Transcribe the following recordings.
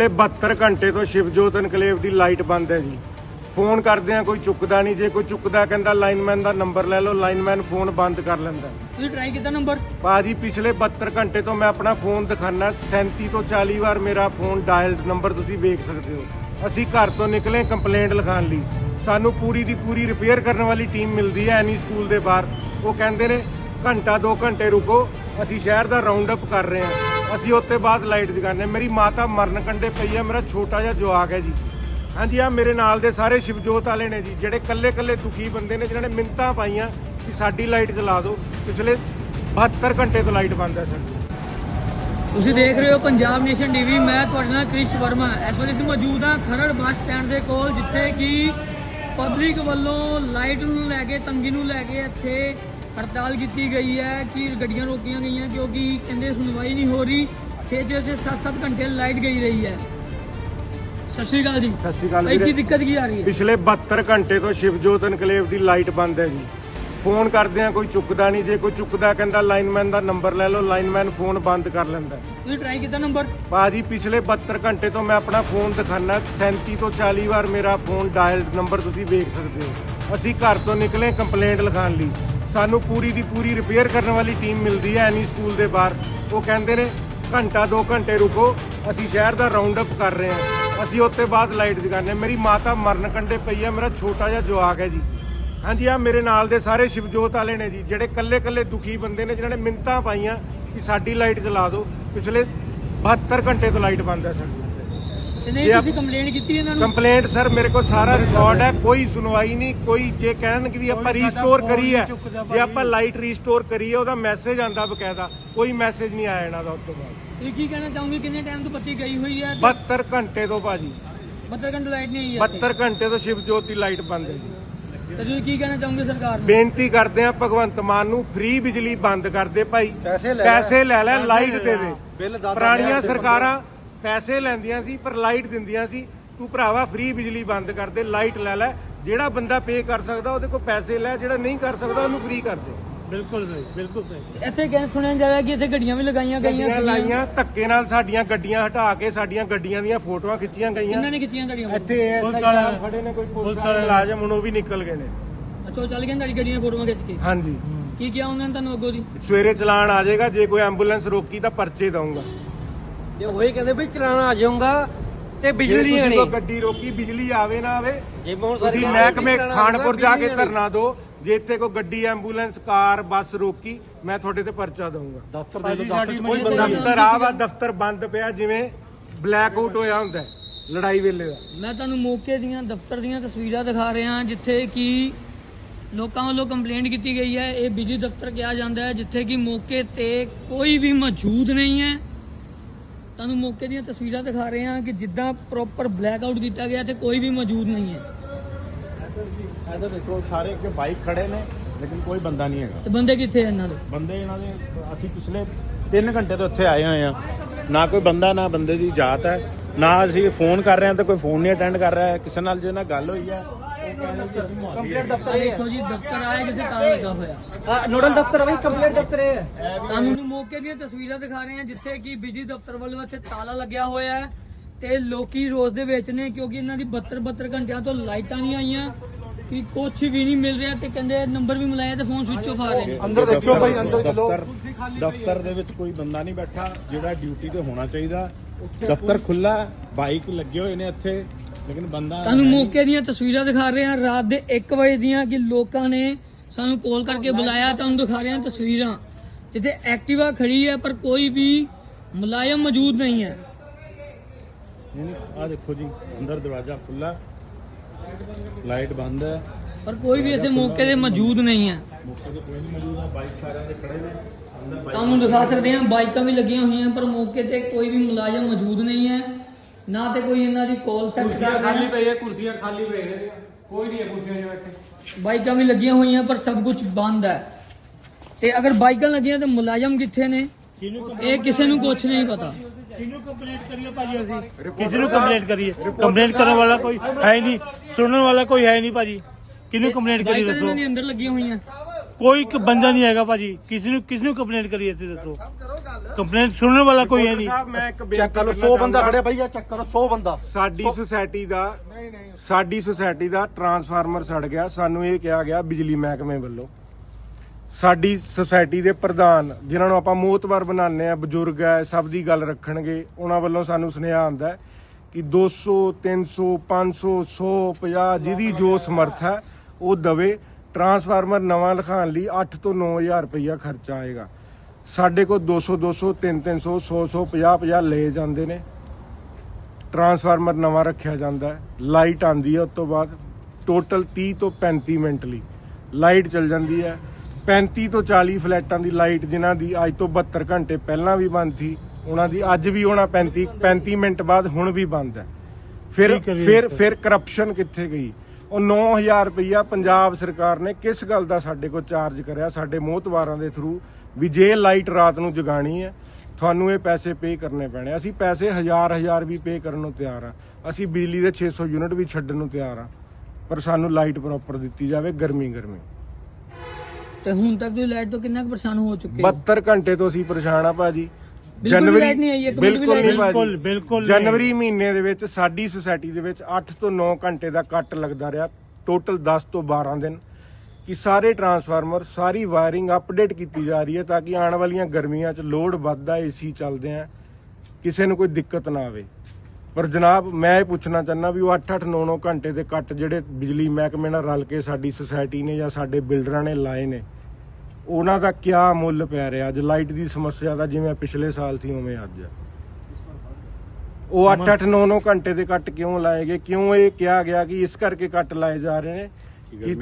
ਪਿਛਲੇ 72 ਘੰਟੇ ਤੋਂ ਸ਼ਿਵਜੋਤ ਇਨਕਲੇਵ ਦੀ ਲਾਈਟ ਬੰਦ ਹੈ ਜੀ। ਫੋਨ ਕਰਦੇ ਆ ਕੋਈ ਚੁੱਕਦਾ ਨਹੀਂ। ਜੇ ਕੋਈ ਚੁੱਕਦਾ ਕਹਿੰਦਾ ਲਾਈਨਮੈਨ ਦਾ ਨੰਬਰ ਲੈ ਲਓ ਲਾਈਨਮੈਨ ਫੋਨ ਬੰਦ ਕਰ ਲੈਂਦਾ ਤੁਸੀਂ ਟਰਾਈ ਕੀਤਾ ਨੰਬਰ? ਬਾਜੀ ਪਿਛਲੇ 72 ਘੰਟੇ ਤੋਂ ਮੈਂ ਆਪਣਾ ਫੋਨ ਦਿਖਾਣਾ 37 ਤੋਂ 40 ਵਾਰ ਮੇਰਾ ਫੋਨ ਡਾਇਲ ਨੰਬਰ ਤੁਸੀਂ ਵੇਖ ਸਕਦੇ ਹੋ। ਅਸੀਂ ਘਰ ਤੋਂ ਨਿਕਲੇ ਕੰਪਲੇਂਟ ਲਿਖਾਉਣ ਲਈ। ਸਾਨੂੰ ਪੂਰੀ ਦੀ ਪੂਰੀ ਰਿਪੇਅਰ ਕਰਨ ਵਾਲੀ ਟੀਮ ਮਿਲਦੀ ਹੈ ਐਨੀ ਸਕੂਲ ਦੇ ਬਾਹਰ। ਉਹ ਕਹਿੰਦੇ ਨੇ ਘੰਟਾ 2 ਘੰਟੇ ਰੁਕੋ, ਅਸੀਂ ਸ਼ਹਿਰ ਦਾ ਰਾਉਂਡ ਅਪ ਕਰ ਰਹੇ ਹਾਂ। ਅਸੀਂ ਉੱਤੇ ਬਾਅਦ ਲਾਈਟ ਜਗਾਉਂਦੇ ਮੇਰੀ ਮਾਤਾ ਮਰਨ ਕੰਡੇ ਪਈ ਹੈ, ਮੇਰਾ ਛੋਟਾ ਜਿਹਾ ਜਵਾਕ ਹੈ ਜੀ। ਹਾਂਜੀ ਆ ਮੇਰੇ ਨਾਲ ਦੇ ਸਾਰੇ ਸ਼ਿਵਜੋਤ ਵਾਲੇ ਨੇ ਜੀ, ਜਿਹੜੇ ਕੱਲੇ ਕੱਲੇ ਦੁਖੀ ਬੰਦੇ ਨੇ, ਜਿਨ੍ਹਾਂ ਨੇ ਮਿੰਤਾਂ ਪਾਈਆਂ ਕਿ ਸਾਡੀ ਲਾਈਟ ਜਲਾ ਦਿਓ। ਪਿਛਲੇ 72 ਘੰਟੇ ਤੋਂ ਲਾਈਟ ਬੰਦ ਹੈ ਸਰ। ਤੁਸੀਂ ਦੇਖ ਰਹੇ ਹੋ ਪੰਜਾਬ ਨੇਸ਼ਨ ਟੀਵੀ ਮੈਂ ਤੁਹਾਡੇ ਨਾਲ ਕ੍ਰਿਸ਼ ਵਰਮਾ। ਇਸ ਵੇਲੇ ਅਸੀਂ ਮੌਜੂਦ ਹਾਂ ਖਰੜ ਬੱਸ ਸਟੈਂਡ ਦੇ ਕੋਲ, ਜਿੱਥੇ ਕਿ ਪਬਲਿਕ ਵੱਲੋਂ ਲਾਈਟ ਨੂੰ ਲੈ ਕੇ, ਤੰਗੀ ਨੂੰ ਲੈ ਕੇ ਇੱਥੇ ਹੜਤਾਲ ਕੀਤੀ ਗਈ ਹੈ ਕਿ ਗੱਡੀਆਂ ਰੋਕੀਆਂ ਗਈਆਂ ਕਿਉਂਕਿ ਕਹਿੰਦੇ ਸੁਣਵਾਈ ਨਹੀਂ ਹੋ ਰਹੀ 6 6 ਤੇ 7-7 ਘੰਟੇ ਲਾਈਟ ਗਈ ਰਹੀ ਹੈ। ਸਤਿ ਸ਼੍ਰੀ ਅਕਾਲ ਜੀ। ਸਤਿ ਸ਼੍ਰੀ ਅਕਾਲ ਕੀ ਦਿੱਕਤ ਕੀ ਆ ਰਹੀ ਹੈ? ਪਿਛਲੇ 72 ਘੰਟੇ ਤੋਂ ਸ਼ਿਵਜੋਤ ਇਨਕਲੇਵ ਦੀ ਲਾਈਟ ਬੰਦ ਹੈ ਜੀ। ਫੋਨ ਕਰਦੇ ਆ ਕੋਈ ਚੁੱਕਦਾ ਨਹੀਂ ਜੇ ਕੋਈ ਚੁੱਕਦਾ ਕਹਿੰਦਾ ਲਾਈਨਮੈਨ ਦਾ ਨੰਬਰ ਲੈ ਲਓ ਲਾਈਨਮੈਨ ਫੋਨ ਬੰਦ ਕਰ ਲੈਂਦਾ ਤੁਸੀਂ ਟਰਾਈ ਕੀਤਾ ਨੰਬਰ? ਬਾਜੀ ਪਿਛਲੇ 72 ਘੰਟੇ ਤੋਂ ਮੈਂ ਆਪਣਾ ਫੋਨ ਦਿਖਾਣਾ 37 ਤੋਂ 40 ਵਾਰ ਮੇਰਾ ਫੋਨ ਡਾਇਲ ਨੰਬਰ ਤੁਸੀਂ ਵੇਖ ਸਕਦੇ ਹੋ। ਅਸੀਂ ਘਰ ਤੋਂ ਨਿਕਲੇ ਕੰਪਲੇਂਟ ਲਿਖਾਉਣ ਲਈ। ਸਾਨੂੰ ਪੂਰੀ ਦੀ ਪੂਰੀ ਰਿਪੇਅਰ ਕਰਨ ਵਾਲੀ ਟੀਮ ਮਿਲਦੀ ਹੈ ਐਨੀ ਸਕੂਲ ਦੇ ਬਾਹਰ। ਉਹ ਕਹਿੰਦੇ ਨੇ, ਘੰਟਾ 2 ਘੰਟੇ ਰੁਕੋ, ਅਸੀਂ ਸ਼ਹਿਰ ਦਾ ਰਾਉਂਡ ਅਪ ਕਰ ਰਹੇ ਹਾਂ। ਅਸੀਂ ਉੱਤੇ ਬਾਅਦ ਲਾਈਟ ਜਗਾਉਂਦੇ ਹਾਂ। ਮੇਰੀ ਮਾਤਾ ਮਰਨ ਕੰਡੇ ਪਈ ਹੈ, ਮੇਰਾ ਛੋਟਾ ਜਿਹਾ ਜਵਾਕ ਹੈ ਜੀ। ਹਾਂਜੀ ਆ ਮੇਰੇ ਨਾਲ ਦੇ ਸਾਰੇ ਸ਼ਿਵਜੋਤ ਵਾਲੇ ਨੇ ਜੀ, ਜਿਹੜੇ ਕੱਲੇ ਕੱਲੇ ਦੁਖੀ ਬੰਦੇ ਨੇ, ਜਿਨ੍ਹਾਂ ਨੇ ਮਿੰਤਾਂ ਪਾਈਆਂ ਕਿ ਸਾਡੀ ਲਾਈਟ ਜਲਾ ਦਿਓ। ਪਿਛਲੇ 72 ਘੰਟੇ ਤੋਂ ਲਾਈਟ ਬੰਦ ਹੈ ਸਰ। ਤੇ ਨਹੀਂ ਤੁਸੀਂ ਕੰਪਲੇਂਟ ਕੀਤੀ ਇਹਨਾਂ ਨੂੰ? ਕੰਪਲੇਂਟ ਸਰ ਮੇਰੇ ਕੋਲ ਸਾਰਾ ਰਿਕਾਰਡ ਹੈ ਕੋਈ ਸੁਣਵਾਈ ਨਹੀਂ ਕੋਈ ਜੇ ਕਹਿਣ ਕਿ ਵੀ ਆਪਾਂ ਰੀਸਟੋਰ ਕਰੀ ਹੈ ਜੇ ਆਪਾਂ ਲਾਈਟ ਰੀਸਟੋਰ ਕਰੀਏ ਉਹਦਾ ਮੈਸੇਜ ਆਂਦਾ ਬਕਾਇਦਾ ਕੋਈ ਮੈਸੇਜ ਨਹੀਂ ਆਇਆ ਇਹਨਾਂ ਦਾ ਉਸ ਤੋਂ ਬਾਅਦ। ਤੁਸੀਂ ਕੀ ਕਹਿਣਾ ਚਾਹੋਗੇ ਕਿੰਨੇ ਟਾਈਮ ਤੋਂ ਬੱਤੀ ਗਈ ਹੋਈ ਹੈ? 72 ਘੰਟੇ ਤੋਂ ਭਾਜੀ। 72 ਘੰਟੇ ਲਾਈਟ ਨਹੀਂ ਆਈ ਹੈ 72 ਘੰਟੇ ਤੋਂ ਸ਼ਿਵਜੋਤ ਦੀ ਲਾਈਟ ਬੰਦ ਹੈ ਜੀ। ਤੇ ਤੁਸੀਂ ਕੀ ਕਹਿਣਾ ਚਾਹੋਗੇ ਸਰਕਾਰ ਨੂੰ? ਬੇਨਤੀ ਕਰਦੇ ਆ ਭਗਵੰਤ ਮਾਨ ਨੂੰ ਫ੍ਰੀ ਬਿਜਲੀ ਬੰਦ ਕਰ ਦੇ ਭਾਈ। ਪੈਸੇ ਲੈ ਲੈ। ਲਾਈਟ ਦੇ ਦੇ। ਪੁਰਾਣੀਆਂ ਸਰਕਾਰਾਂ ਪੈਸੇ ਲੈਂਦੀਆਂ ਸੀ ਪਰ ਲਾਈਟ ਦਿੰਦੀਆਂ ਸੀ। ਤੂੰ ਭਰਾਵਾ ਫ੍ਰੀ ਬਿਜਲੀ ਬੰਦ ਕਰ ਦੇ ਲਾਈਟ ਲੈ ਲੈ। ਜਿਹੜਾ ਬੰਦਾ ਪੇ ਕਰ ਸਕਦਾ ਉਹਦੇ ਕੋਲ ਪੈਸੇ ਲੈ ਜਿਹੜਾ ਨਹੀਂ ਕਰ ਸਕਦਾ ਉਹਨੂੰ ਫ੍ਰੀ ਕਰ ਦੇ। ਬਿਲਕੁਲ ਸਹੀ ਬਿਲਕੁਲ ਸਹੀ। ਇੱਥੇ ਕਹਿੰਦੇ ਸੁਣਿਆ ਜਾ ਰਿਹਾ ਕਿ ਇੱਥੇ ਗੱਡੀਆਂ ਵੀ ਲਗਾਈਆਂ ਗਈਆਂ ਗੱਡੀਆਂ ਲਾਈਆਂ ਧੱਕੇ ਨਾਲ ਸਾਡੀਆਂ ਗੱਡੀਆਂ ਹਟਾ ਕੇ ਸਾਡੀਆਂ ਗੱਡੀਆਂ ਦੀਆਂ ਫੋਟੋਆਂ ਖਿੱਚੀਆਂ ਗਈਆਂ। ਇਹਨਾਂ ਨੇ ਖਿੱਚੀਆਂ ਗੱਡੀਆਂ ਇੱਥੇ ਪੁਲਿਸ ਵਾਲੇ- ਖੜੇ ਨੇ ਕੋਈ ਪੁਲਿਸ ਵਾਲੇ ਮੁਲਾਜ਼ਮ ਹੁਣ ਉਹ ਵੀ ਨਿਕਲ ਗਏ ਨੇ। ਅੱਛਾ ਚੱਲ ਗਏ ਤੁਹਾਡੀ ਗੱਡੀਆਂ ਫੋਟੋਆਂ ਖਿੱਚ ਕੇ? ਹਾਂਜੀ। ਕੀ ਕਿਹਾ ਉਹਨਾਂ ਨੇ ਤੁਹਾਨੂੰ ਅੱਗੋਂ ਦੀ? ਸਵੇਰੇ ਚਲਾਨ ਆ ਜਾਏਗਾ ਜੇ ਕੋਈ ਐਂਬੂਲੈਂਸ ਰੋਕੀ ਤਾਂ ਪਰਚੇ ਦਊਂਗਾ। ਜੇ ਉਹੀ ਕਹਿੰਦੇ ਵੀ ਚਲਾਣਾ ਆ ਜਾਊਗਾ ਤੇ ਜੇ ਬਿਜਲੀ ਤੁਸੀਂ ਆਣੀ ਕੋਈ ਗੱਡੀ ਰੋਕੀ ਬਿਜਲੀ ਆਵੇ ਨਾ ਆਵੇ ਜੇ ਹੁਣ ਤੁਸੀਂ ਮਹਿਕਮੇ ਖਾਨਪੁਰ ਜਾ ਕੇ ਧਰਨਾ ਦਿਓ। ਜੇ ਇੱਥੇ ਕੋਈ ਗੱਡੀ ਐਂਬੂਲੈਂਸ ਕਾਰ ਬੱਸ ਰੋਕੀ ਮੈਂ ਤੁਹਾਡੇ ਤੇ ਪਰਚਾ ਦਊਂਗਾ। ਦਫ਼ਤਰ ਦੇ ਸਾਡੀ ਦਫ਼ਤਰ 'ਚ ਕੋਈ ਬੰਦਾ ਨਹੀਂ ਦਫ਼ਤਰ ਆ ਵਾ ਦਫ਼ਤਰ ਬੰਦ ਪਿਆ ਜਿਵੇਂ ਬਲੈਕ ਆਊਟ ਹੋਇਆ ਹੁੰਦਾ ਹੈ, ਲੜਾਈ ਵੇਲੇ ਦਾ। ਮੈਂ ਤੁਹਾਨੂੰ ਮੌਕੇ ਦੀਆਂ ਦਫ਼ਤਰ ਦੀਆਂ ਤਸਵੀਰਾਂ ਦਿਖਾ ਰਿਹਾ ਜਿੱਥੇ ਕਿ ਲੋਕਾਂ ਵੱਲੋਂ ਕੰਪਲੇਂਟ ਕੀਤੀ ਗਈ ਹੈ ਇਹ ਬਿਜਲੀ ਦਫ਼ਤਰ ਕਿਹਾ ਜਾਂਦਾ ਹੈ ਜਿੱਥੇ ਕਿ ਮੌਕੇ ਤੇ ਕੋਈ ਵੀ ਮੌਜੂਦ ਨਹੀਂ ਹੈ। ਤੁਹਾਨੂੰ ਮੌਕੇ ਦੀਆਂ ਤਸਵੀਰਾਂ ਦਿਖਾ ਰਹੇ ਹਾਂ ਕਿ ਜਿੱਦਾਂ ਪ੍ਰੋਪਰ ਬਲੈਕ ਆਊਟ ਕੀਤਾ ਗਿਆ ਤੇ ਕੋਈ ਵੀ ਮੌਜੂਦ ਨਹੀਂ ਹੈ। ਇੱਧਰ ਦੇਖੋ ਸਾਰੇ ਅੱਗੇ ਬਾਈਕ ਖੜੇ ਨੇ ਲੇਕਿਨ ਕੋਈ ਬੰਦਾ ਨਹੀਂ ਹੈਗਾ। ਤੇ ਬੰਦੇ ਕਿੱਥੇ ਇਹਨਾਂ ਦੇ? ਬੰਦੇ ਇਹਨਾਂ ਦੇ ਅਸੀਂ ਪਿਛਲੇ 3 ਘੰਟੇ ਤੋਂ ਇੱਥੇ ਆਏ ਹੋਏ ਆ ਨਾ ਕੋਈ ਬੰਦਾ ਨਾ ਬੰਦੇ ਦੀ ਜਾਤ ਹੈ। ਨਾ ਅਸੀਂ ਫੋਨ ਕਰ ਰਹੇ ਹਾਂ ਤਾਂ ਕੋਈ ਫੋਨ ਨਹੀਂ ਅਟੈਂਡ ਕਰ ਰਿਹਾ ਹੈ। ਕਿਸੇ ਨਾਲ ਜੇ ਨਾਲ ਗੱਲ ਹੋਈ ਹੈ ਕੰਪਲੀਟ। ਦਫ਼ਤਰ ਦੇਖੋ ਜੀ ਦਫ਼ਤਰ ਆਇਆ ਕਿਤੇ ਤਾਲਾ ਲੱਗਾ ਹੋਇਆ। ਹੈ ਨੋਡਲ ਦਫ਼ਤਰ ਵੀ ਕੰਪਲੀਟ ਦਫ਼ਤਰ ਹੈ। ਤੁਹਾਨੂੰ ਮੌਕੇ ਦੀਆਂ ਤਸਵੀਰਾਂ ਦਿਖਾ ਰਹੇ ਹਾਂ ਜਿੱਥੇ ਕਿ ਬਿਜਲੀ ਦਫ਼ਤਰ ਵੱਲੋਂ ਇੱਥੇ ਤਾਲਾ ਲੱਗਿਆ ਹੋਇਆ ਹੈ ਤੇ ਲੋਕੀ ਰੋਜ਼ ਦੇ ਵਿੱਚ ਨੇ ਕਿਉਂਕਿ ਇਹਨਾਂ ਦੀ 72 72 ਘੰਟਿਆਂ ਤੋਂ ਲਾਈਟਾਂ ਨਹੀਂ ਆਈਆਂ ਕਿ ਕੁਝ ਵੀ ਨਹੀਂ ਮਿਲ ਰਿਹਾ ਤੇ ਕਹਿੰਦੇ ਨੰਬਰ ਵੀ ਮਿਲਾਇਆ ਤੇ ਫੋਨ ਸਵਿਚ ਆਫ ਆ ਰਹੇ ਨੇ। ਅੰਦਰ ਦੇਖੋ ਭਾਈ, ਅੰਦਰ ਚਲੋ। ਦਫ਼ਤਰ ਦਫ਼ਤਰ ਦੇ ਵਿੱਚ ਕੋਈ ਬੰਦਾ ਨਹੀਂ ਬੈਠਾ ਜਿਹੜਾ ਡਿਊਟੀ ਤੇ ਹੋਣਾ ਚਾਹੀਦਾ। ਦਫ਼ਤਰ ਖੁੱਲਾ ਬਾਈਕ ਲੱਗੇ ਹੋਏ ਨੇ ਇੱਥੇ ਲੇਕਿਨ ਬੰਦਾ ਤੁਹਾਨੂੰ ਮੌਕੇ ਦੀਆਂ ਤਸਵੀਰਾਂ ਦਿਖਾ ਰਹੇ ਹਾਂ ਰਾਤ ਦੇ 1 ਵਜੇ ਦੀਆਂ ਕਿ ਲੋਕਾਂ ਨੇ ਸਾਨੂੰ ਕਾਲ ਕਰਕੇ ਬੁਲਾਇਆ ਤੁਹਾਨੂੰ ਦਿਖਾ ਰਹੇ ਹਾਂ ਤਸਵੀਰਾਂ। ਜਿੱਥੇ ਐਕਟਿਵਾ ਖੜੀ ਹੈ ਪਰ ਕੋਈ ਵੀ ਮੁਲਾਜ਼ਮ ਮੌਜੂਦ ਨਹੀਂ ਹੈ। ਆ ਦੇਖੋ ਜੀ ਅੰਦਰ ਦਰਵਾਜ਼ਾ ਖੁੱਲਾ ਲਾਈਟ ਬੰਦ ਹੈ। ਪਰ ਕੋਈ ਵੀ ਇੱਥੇ ਮੌਕੇ ਤੇ ਮੌਜੂਦ ਨਹੀਂ ਹੈ। ਮੌਕੇ ਤੇ ਕੋਈ ਨਹੀਂ ਮੌਜੂਦ ਹੈ ਬਾਈਕ ਸਾਰਿਆਂ ਦੇ ਖੜੇ ਨੇ। ਅੰਦਰ ਬਾਈਕ ਤੁਹਾਨੂੰ ਦਿਖਾ ਸਕਦੇ ਹਾਂ ਬਾਈਕਾਂ ਵੀ ਲੱਗੀਆਂ ਹੋਈਆਂ ਪਰ ਮੌਕੇ ਤੇ ਕੋਈ ਵੀ ਮੁਲਾਜ਼ਮ ਮੌਜੂਦ ਨਹੀਂ ਹੈ। ਨਾ ਤੇ ਕੋਈ ਇਹਨਾਂ ਦੀ ਕਾਲ ਸੈੱਟ ਕਰ ਰਿਹਾ ਪਈ ਹੈ ਕੁਰਸੀਆਂ ਖਾਲੀ ਪਈ ਨੇ। ਕੋਈ ਨਹੀਂ ਹੈ ਕੁਰਸੀਆਂ ਜਿਹਾ ਇੱਥੇ। ਬਾਈਕਾਂ ਵੀ ਲੱਗੀਆਂ ਹੋਈਆਂ ਪਰ ਸਭ ਕੁਝ ਬੰਦ ਹੈ। ਤੇ ਅਗਰ ਬਾਈਕਾਂ ਲੱਗੀਆਂ ਤੇ ਮੁਲਾਜ਼ਮ ਕਿੱਥੇ ਨੇ? ਇਹ ਕਿਸੇ ਨੂੰ ਕੁਝ ਨਹੀਂ ਪਤਾ। ਕਿਹਨੂੰ ਕੰਪਲੀਟ ਕਰੀਏ ਭਾਜੀ ਅਸੀਂ? ਕਿਸੇ ਨੂੰ ਕੰਪਲੀਟ ਕਰੀਏ? ਕੰਪਲੀਟ ਕਰਨ ਵਾਲਾ ਕੋਈ ਹੈ ਨਹੀਂ। ਸੁਣਨ ਵਾਲਾ ਕੋਈ ਹੈ ਨਹੀਂ ਭਾਜੀ। ਕਿਹਨੂੰ ਕੰਪਲੀਟ ਕਰੀਏ ਬਾਈਕਾਂ ਦੱਸੋ? ਦੀ ਅੰਦਰ ਲੱਗੀਆਂ ਹੋਈਆਂ। ਕੋਈ ਇੱਕ ਬੰਦਾ ਨਹੀਂ ਹੈਗਾ ਭਾਜੀ। ਕਿਸੇ ਨੂੰ ਕਿਸ ਨੂੰ ਕੰਪਲੇਂਟ ਕਰੀਏ ਅਸੀਂ ਦੱਸੋ। ਕੰਪਲੇਂਟ ਸੁਣਨ ਵਾਲਾ ਕੋਈ ਹੈ ਨਹੀਂ। ਚੈੱਕ ਕਰ ਲਓ ਕਰਨਾ 100 ਬੰਦਾ। ਖੜਿਆ ਭਾਈ ਆ ਚੈੱਕ ਕਰੋ 100 ਬੰਦਾ। ਸਾਡੀ ਸੁਸਾਇਟੀ ਦਾ ਸਾਡੀ ਸੁਸਾਇਟੀ ਦਾ ਟਰਾਂਸਫਾਰਮਰ ਸੜ ਗਿਆ। ਸਾਨੂੰ ਇਹ ਕਿਹਾ ਗਿਆ ਬਿਜਲੀ ਮਹਿਕਮੇ ਵੱਲੋਂ। ਸਾਡੀ ਸੁਸਾਇਟੀ ਦੇ ਪ੍ਰਧਾਨ, ਜਿਨ੍ਹਾਂ ਨੂੰ ਆਪਾਂ ਮੋਤਬਰ ਬਣਾਉਂਦੇ ਆ ਬਜ਼ੁਰਗ ਹੈ, ਸਭ ਦੀ ਗੱਲ ਰੱਖਣਗੇ, ਉਹਨਾਂ ਵੱਲੋਂ ਸਾਨੂੰ ਸੁਨੇਹਾ ਆਉਂਦਾ ਹੈ ਕਿ 200 300 500 100 50 ਜਿਹਦੀ ਜੋ ਸਮਰਥ ਹੈ, ਉਹ ਦਵੇ। ਟਰਾਂਸਫਾਰਮਰ ਨਵਾਂ ਲਿਖਾਉਣ ਲਈ 8 ਤੋਂ 9000 ਰੁਪਈਆ ਖਰਚਾ ਆਏਗਾ। ਸਾਡੇ ਕੋਲ 200 200 3 300 100 100 50 50 ਲਏ ਜਾਂਦੇ ਨੇ। ਟਰਾਂਸਫਾਰਮਰ ਨਵਾਂ ਰੱਖਿਆ ਜਾਂਦਾ ਲਾਈਟ ਆਂਦੀ ਹੈ ਉਸ ਤੋਂ ਬਾਅਦ। ਟੋਟਲ 30 ਤੋਂ 35 ਮਿੰਟ ਲਈ। ਲਾਈਟ ਚੱਲ ਜਾਂਦੀ ਹੈ। 35 ਤੋਂ 40 ਫਲੈਟਾਂ ਦੀ ਲਾਈਟ ਜਿਨ੍ਹਾਂ ਦੀ ਅੱਜ ਤੋਂ 72 ਘੰਟੇ ਪਹਿਲਾਂ ਵੀ ਬੰਦ ਸੀ ਉਹਨਾਂ ਦੀ ਅੱਜ ਵੀ ਹੋਣਾ 35 35 ਮਿੰਟ ਬਾਅਦ ਹੁਣ ਵੀ ਬੰਦ ਹੈ। ਫਿਰ ਫਿਰ? ਫਿਰ ਕਰਪਸ਼ਨ ਕਿੱਥੇ ਗਈ? ਉਹ 9000 ਰੁਪਈਆ ਪੰਜਾਬ ਸਰਕਾਰ ਨੇ ਕਿਸ ਗੱਲ ਦਾ ਸਾਡੇ ਕੋਲ ਚਾਰਜ ਕਰਿਆ? ਸਾਡੇ ਮੋਹਤਵਾਰਾਂ ਦੇ ਥਰੂ ਵੀ ਜੇ ਲਾਈਟ ਰਾਤ ਨੂੰ ਜਗਾਣੀ ਹੈ ਤੁਹਾਨੂੰ ਇਹ ਪੈਸੇ ਪੇ ਕਰਨੇ ਪੈਣੇ। ਅਸੀਂ ਪੈਸੇ ਹਜ਼ਾਰ ਹਜ਼ਾਰ ਵੀ ਪੇ ਕਰਨ ਨੂੰ ਤਿਆਰ ਆ ਅਸੀਂ ਬਿਜਲੀ ਦੇ 600 ਯੂਨਿਟ ਵੀ ਛੱਡਣ ਨੂੰ ਤਿਆਰ ਆ ਪਰ ਸਾਨੂੰ ਲਾਈਟ ਪ੍ਰੋਪਰ ਦਿੱਤੀ ਜਾਵੇ ਗਰਮੀ ਗਰਮੀ। ਤੇ ਹੁਣ ਤੱਕ ਤੁਸੀਂ ਲਾਈਟ ਤੋਂ ਕਿੰਨਾ ਕੁ ਪਰੇਸ਼ਾਨ ਹੋ ਚੁੱਕੇ ਹੋ? 72 ਘੰਟੇ ਤੋਂ ਅਸੀਂ ਪਰੇਸ਼ਾਨ ਆ ਭਾਜੀ। ਬਿਲਕੁਲ ਵੀ light ਨਹੀਂ ਆਈ, ਇੱਕ ਮਿੰਟ ਵੀ ਬਿਲਕੁਲ light ਨਹੀਂ ਬਿਲਕੁਲ ਭਾਜੀ। ਬਿਲਕੁਲ ਨਹੀਂ। ਜਨਵਰੀ ਮਹੀਨੇ ਦੇ ਵਿੱਚ ਸਾਡੀ ਸੁਸਾਇਟੀ ਦੇ ਵਿੱਚ 8 ਤੋਂ 9 ਘੰਟੇ ਦਾ ਕੱਟ ਲੱਗਦਾ ਰਿਹਾ। ਟੋਟਲ 10 ਤੋਂ 12 ਦਿਨ ਕਿ ਸਾਰੇ ਟਰਾਂਸਫਾਰਮਰ ਸਾਰੀ ਵਾਇਰਿੰਗ ਅਪਡੇਟ ਕੀਤੀ ਜਾ ਰਹੀ ਹੈ ਤਾਂ ਕਿ ਆਉਣ ਵਾਲੀਆਂ ਗਰਮੀਆਂ 'ਚ ਲੋਡ ਵੱਧਦਾ ਏਸੀ ਚੱਲਦੇ ਆ। ਕਿਸੇ ਨੂੰ ਕੋਈ ਦਿੱਕਤ ਨਾ ਆਵੇ। ਪਰ ਜਨਾਬ ਮੈਂ ਇਹ ਪੁੱਛਣਾ ਚਾਹੁੰਦਾ ਵੀ ਉਹ 8-8 9-9 ਘੰਟੇ ਦੇ ਕੱਟ ਜਿਹੜੇ ਬਿਜਲੀ ਮਹਿਕਮੇ ਨਾਲ ਰਲ ਕੇ ਸਾਡੀ ਸੁਸਾਇਟੀ ਨੇ ਜਾਂ ਸਾਡੇ ਬਿਲਡਰਾਂ ਨੇ ਲਾਏ ਨੇ ਉਹਨਾਂ ਦਾ ਕਿਆ ਮੁੱਲ ਪੈ ਰਿਹਾ? ਅੱਜ ਲਾਈਟ ਦੀ ਸਮੱਸਿਆ ਦਾ ਜਿਵੇਂ ਪਿਛਲੇ ਸਾਲ ਸੀ ਉਵੇਂ ਅੱਜ। ਉਹ 8-8 9-9 ਘੰਟੇ ਦੇ ਕੱਟ ਕਿਉਂ ਲਾਏ ਗਏ? ਕਿਉਂ ਇਹ ਕਿਹਾ ਗਿਆ ਕਿ ਇਸ ਕਰਕੇ ਕੱਟ ਲਾਏ ਜਾ ਰਹੇ ਨੇ? ਕਿ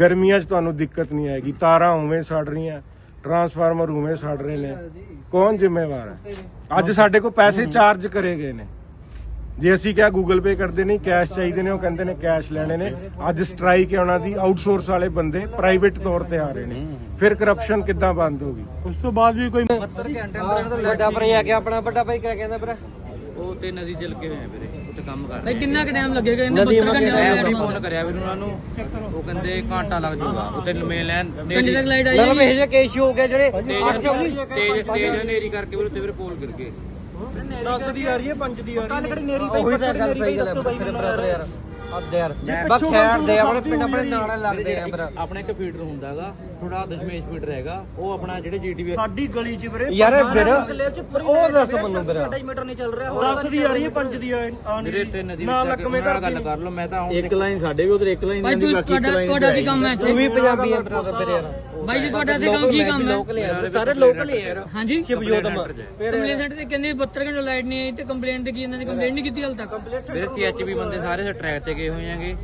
ਗਰਮੀਆਂ 'ਚ ਤੁਹਾਨੂੰ ਦਿੱਕਤ ਨਹੀਂ ਆਏਗੀ। ਤਾਰਾਂ ਉਵੇਂ ਸੜ ਰਹੀਆਂ ਟਰਾਂਸਫਾਰਮਰ ਉਵੇਂ ਸੜ ਰਹੇ ਨੇ। ਕੌਣ ਜ਼ਿੰਮੇਵਾਰ ਹੈ? ਅੱਜ ਸਾਡੇ ਕੋਲ ਪੈਸੇ ਚਾਰਜ ਕਰੇ ਗਏ ਨੇ। ਜੇ ਅਸੀਂ ਕਿਹਾ ਗੂਗਲ ਪੇ ਕਰਦੇ ਨਹੀਂ ਕੈਸ਼ ਚਾਹੀਦੇ ਨੇ ਉਹ ਕਹਿੰਦੇ ਨੇ ਕੈਸ਼ ਲੈਣੇ ਨੇ। ਅੱਜ ਸਟ੍ਰਾਈਕ ਹੈ ਉਹਨਾਂ ਦੀ ਆਊਟਸੋਰਸ ਵਾਲੇ ਬੰਦੇ ਪ੍ਰਾਈਵੇਟ ਤੌਰ ਤੇ ਆ ਰਹੇ ਨੇ। ਫਿਰ ਕਰਪਸ਼ਨ ਕਿੱਦਾਂ ਬੰਦ ਹੋਗੀ ਉਸ ਤੋਂ ਬਾਅਦ ਵੀ ਕੋਈ ਵੱਡਾ ਭਰਾ ਆ ਗਿਆ ਆਪਣਾ ਵੱਡਾ ਭਾਈ ਕਿਆ ਕਹਿੰਦਾ ਵੀਰੇ ਉਹ ਤੇ ਨਦੀ ਚ ਲੱਗੇ ਹੋਏ ਆ ਵੀਰੇ ਉੱਥੇ ਕੰਮ ਕਰ ਭਾਈ ਰਹੇ। ਕਿੰਨਾ ਕੁ ਟਾਈਮ ਲੱਗੇਗਾ ਇਹਨੇ? ਨਦੀ 72 ਘੰਟੇ ਮੈਂ ਹੋ ਆਪਣੀ ਗਏ ਫੋਨ ਕਰਿਆ ਵੀ ਉਹਨਾਂ ਨੂੰ। ਉਹ ਕਹਿੰਦੇ ਘੰਟਾ ਲੱਗ ਜਾਊਗਾ। ਉੱਥੇ ਮੇਨ ਲੈਨ ਘੰਟੇ ਤੱਕ ਲਾਈਟ ਆਈ ਮਤਲਬ ਇਹ ਜਿਹਾ ਕੇਸ ਹੋ ਗਿਆ ਜਿਹੜੇ ਤੇਜ਼ ਤੇਜ਼ ਤੇਜ਼ ਹਨੇਰੀ ਕਰਕੇ ਵੀਰੇ ਉੱਤੇ ਵੀਰੇ ਪੋਲ ਗਿਰ ਗਏ। 10 ਦੀ ਆ ਰਹੀ ਹੈ 5 ਦੀ ਆ ਰਹੀ ਹੈ। ਕੱਲ ਕਿਹੜੀ ਨੇਰੀ ਪਈ? ਉਹੀ ਤਾਂ ਗੱਲ ਸਹੀ ਗੱਲ ਹੈ ਤੇਰੇ ਬਰਾਬਰ ਯਾਰ। ਅੱਧ ਯਾਰ। ਬਸ ਖੈਰ ਦੇ ਆਪਣੇ ਪਿੰਡ ਆਪਣੇ ਨਾਲੇ ਲੱਗਦੇ ਆ ਫਿਰ ਆਪਣਾ ਇੱਕ ਫੀਡਰ ਹੁੰਦਾ ਹੈਗਾ ਥੋੜਾ ਦਸ਼ਮੇਸ਼ ਫੀਡਰ ਹੈਗਾ ਉਹ ਆਪਣਾ ਜਿਹੜੇ ਜੀਟੀਵੀ ਸਾਡੀ ਗਲੀ 'ਚ ਵੀਰੇ ਯਾਰ ਫਿਰ ਉਹ ਦੱਸ ਮੈਨੂੰ ਵੀਰੇ। ਸਾਡਾ ਮੀਟਰ ਨਹੀਂ ਚੱਲ ਰਿਹਾ 10 ਦੀ ਆ ਰਹੀ ਹੈ 5 ਦੀ ਆ ਵੀਰੇ ਤੇ ਨਦੀ ਵਿੱਚ ਜਾ ਕੇ ਉਹਨਾਂ ਨਾਲ ਗੱਲ ਕਰ ਲਓ ਮੈਂ ਤਾਂ ਹੁਣ ਇੱਕ ਲਾਈਨ ਸਾਡੇ ਵੀ ਉਧਰ ਇੱਕ ਲਾਈਨ ਭਾਈ ਤੁਸੀਂ ਤੁਹਾਡਾ ਤੁਹਾਡਾ ਕੀ ਕੰਮ ਹੈ ਇੱਥੇ। ਤੂੰ ਵੀ ਪੰਜਾਬੀ ਹੈ ਯਾਰ। ਭਾਈ ਜੀ ਤੁਹਾਡਾ ਇੱਥੇ ਕੰਮ ਕੀ ਕੰਮ ਹੈ? ਸਾਰੇ ਲੋਕਲ ਹੀ ਯਾਰ ਹਾਂਜੀ। ਸ਼ਿਵਜੋਤ ਕੰਪਲੇਂਟ ਸੈਂਟਰ ਤੇ। ਕਹਿੰਦੇ 72 ਘੰਟੇ ਲਾਈਟ ਨਹੀਂ ਆਈ ਤੇ ਕੰਪਲੇਂਟ ਤੇ ਕੀ ਇਹਨਾਂ ਨੇ ਕੰਪਲੇਂਟ ਨਹੀਂ ਕੀਤੀ ਹਾਲ ਤੱਕ? ਵੀਰੇ ਸੀਐਚਬੀ ਬੰਦੇ ਸਾਰੇ ਟਰੈਕ ਤੇ ਗਏ ਹੋਏ ਆਂਗੇ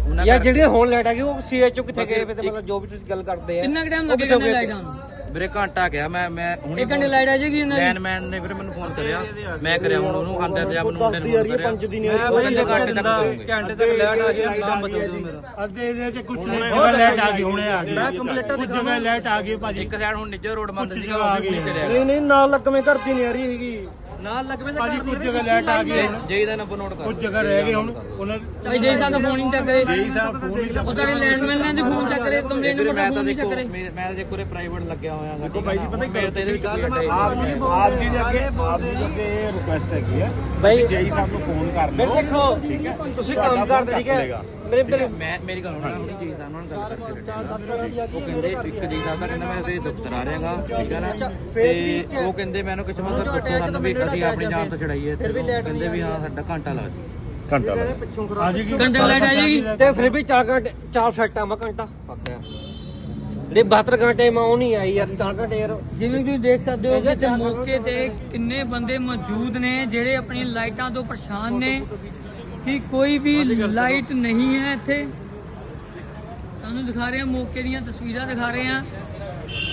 ਉਹਨਾਂ ਯਾਰ ਕਰ- ਜਿਹੜੇ ਹੁਣ ਲਾਈਟ ਆ ਗਈ ਉਹ ਸੀਐਚਓ ਕਿੱਥੇ ਗਏ? ਤੇ ਮਤਲਬ ਜੋ ਵੀ ਤੁਸੀਂ ਗੱਲ ਕਰਦੇ ਆ। ਕਿੰਨਾ ਟਾਈਮ ਲੱਗੇਗਾ ਲਾਈਟ ਆਉਣ ਨੂੰ? ਵੀਰੇ ਘੰਟਾ ਗਿਆ ਮੈਂ ਮੈਂ ਹੁਣ ਇੱਕ ਘੰਟੇ ਲਾਈਟ ਆ ਜਾਏਗੀ ਇਹਨਾਂ ਦੀ? ਲੈਨਮੈਨ ਨੇ ਵੀਰੇ ਮੈਨੂੰ ਫੋਨ ਕਰਿਆ। ਮੈਂ ਕਰਿਆ ਹੁਣ ਉਹਨੂੰ ਆਂਦਰ ਤੇ ਮੈਨੂੰ ਮੁੰਡੇ ਨੂੰ ਫੋਨ ਕਰਿਆ। ਨਹੀਂ ਮੈਂ ਕਹਿੰਦੇ ਘੰਟੇ ਤੱਕ ਘੰਟੇ ਤੱਕ ਲਾਈਟ ਆ ਗਈ ਨਾਮ ਬਤਾ ਦਿਓ ਮੇਰਾ। ਅੱਜ ਇਹਦੇ ਚ ਕੁਝ ਜਗ੍ਹਾ ਲਾਈਟ ਆ ਗਈ ਹੁਣੇ ਆ ਗਈ। ਮੈਂ ਕੰਪਲੀਟਰ ਕੁਝ ਜਗ੍ਹਾ ਲਾਈਟ ਆ ਗਈ ਭਾਜੀ। ਇੱਕ ਸਾਈਡ ਹੁਣ ਨਿੱਜਰ ਰੋਡ ਬੰਦ ਕੁਛ ਸੀ ਜਗ੍ਹਾ ਆ ਗਈ। ਹੈ। ਨਹੀਂ ਨਹੀਂ ਨਾਲ ਲੱਗਵੇਂ ਘਰ ਦੀ ਨਹੀਂ ਆ ਰਹੀ ਹੈਗੀ। ਨਾਲ ਲੱਗਵੇਂ ਭਾਜੀ ਕੁਝ ਜਗ੍ਹਾ ਲਾਈਟ ਆ ਗਈ ਹੁਣ। ਜੇਈ ਦਾ ਨੰਬਰ ਨੋਟ ਕਰ ਕੁਝ ਜਗ੍ਹਾ ਰਹਿ ਗਏ ਹੁਣ ਉਹਨਾਂ ਭਾਈ ਜੈ ਸਾਹਿਬ ਦਾ ਫੋਨ ਹੀ ਨਹੀਂ ਚੱਕ ਰਹੇ ਜੇਈ ਸਾਹਿਬ ਫੋਨ ਨਹੀਂ ਉਹ ਤੁਹਾਡੇ ਲੈਂਡਮੈਨ ਨੇ ਫੋਨ ਚੱਕ ਰਹੇ ਕੰਪਲੇਂਟ ਮੈਂ ਫੋਨ ਤਾਂ ਨਹੀਂ ਦੇਖੋ ਚੱਕ ਰਹੇ ਮੈਂ ਮੈਂ ਤਾਂ ਦੇਖੋ ਰੇ ਪ੍ਰਾਈਵੇਟ ਲੱਗਿਆ ਹੋਇਆ ਗਾ ਦੇਖੋ ਬਾਈ ਜੀ, ਪਤਾ ਕੀ ਮੇਰੇ ਤੇ ਇਹਦੇ ਵਿੱਚ ਆਪ ਕੋਈ ਆਪ ਜੀ ਆਪ ਜੀ ਦੇ ਅੱਗੇ ਆਪ ਜੀ ਦੇ ਅੱਗੇ ਇਹ ਰਿਕੁਐਸਟ ਹੈਗੀ ਹੈ। ਬਾਈ ਜੇਈ ਸਾਹਿਬ ਨੂੰ ਫੋਨ ਕਰ ਫਿਰ ਲਓ। ਦੇਖੋ ਠੀਕ ਹੈ। ਤੁਸੀਂ ਕੰਮ ਕਰਦੇ ਠੀਕ ਹੈ? ਚੱਕ ਮੇਰੇ ਠੀਕ ਹੈ, ਮੈਂ ਮੇਰੀ ਗੱਲ ਸੁਣੋ ਹੁਣੀ ਜੀ ਸਾਹਿਬ ਨਾਲ ਗੱਲ ਕਰਕੇ ਹਟਿਆ ਉਹ ਕਹਿੰਦੇ ਇੱਕ ਜੀ ਸਾਹਿਬ ਦਾ ਕਹਿੰਦਾ ਮੈਂ ਤੇ ਦਫ਼ਤਰ ਆ ਰਿਹਾਗਾ ਠੀਕ ਹੈ ਨਾ? ਤੇ ਉਹ ਕਹਿੰਦੇ ਮੈਨੂੰ ਕਿਛ ਮੈਂ ਸਰ ਕਿੱਥੋਂ ਸਾਨੂੰ ਵੀ ਅਸੀਂ ਆਪਣੀ ਜਾਨ ਤੋਂ ਛੜਾਈਏ ਤੇ ਉਹ ਕਹਿੰਦੇ ਵੀ ਹਾਂ ਸਾਡਾ ਘੰਟਾ ਲੱਗ ਜੂ ਘੰਟਾ ਲੱਗ ਆ ਜਾਏਗੀ ਘੰਟੇ ਲਾਈਟ ਆ ਜਾਏਗੀ ਤੇ ਫਿਰ ਵੀ 4 ਘੰਟੇ 4 ਫੈਕਟਾਂ ਮਾ ਘੰਟਾ। ਫੱਕ ਯਾਰ ਦੇ 72 ਘੰਟੇ ਮਾ ਉਹ ਨਹੀਂ ਆਈ ਯਾਰ 4 ਘੰਟੇ ਯਾਰ। ਜਿਵੇਂ ਤੁਸੀਂ ਦੇਖ ਸਕਦੇ ਹੋ ਕਿ ਇੱਥੇ ਮੌਕੇ ਤੇ ਕਿੰਨੇ ਬੰਦੇ ਮੌਜੂਦ ਨੇ ਜਿਹੜੇ ਆਪਣੀ ਲਾਈਟਾਂ ਤੋਂ ਪਰੇਸ਼ਾਨ ਨੇ। ਕਿ ਕੋਈ ਵੀ ਲਾਈਟ ਨਹੀਂ ਹੈ ਇੱਥੇ। ਤੁਹਾਨੂੰ ਦਿਖਾ ਰਹੇ ਹਾਂ ਮੌਕੇ ਦੀਆਂ ਤਸਵੀਰਾਂ ਦਿਖਾ ਰਹੇ ਹਾਂ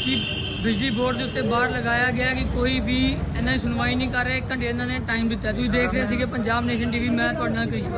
ਕਿ ਬਿਜਲੀ ਬੋਰਡ ਦੇ ਉੱਤੇ ਬਾਹਰ ਲਗਾਇਆ ਗਿਆ ਕਿ ਕੋਈ ਵੀ ਇਹਨਾਂ ਦੀ ਸੁਣਵਾਈ ਨਹੀਂ ਕਰ ਰਿਹਾ। ਇੱਕ ਘੰਟੇ ਇਹਨਾਂ ਨੇ ਟਾਈਮ ਦਿੱਤਾ। ਤੁਸੀਂ ਦੇਖ ਰਹੇ ਸੀਗੇ ਪੰਜਾਬ ਨੇਸ਼ਨ ਟੀਵੀ ਮੈਂ ਤੁਹਾਡੇ ਨਾਲ ਕ੍ਰਿਸ਼ਵਰ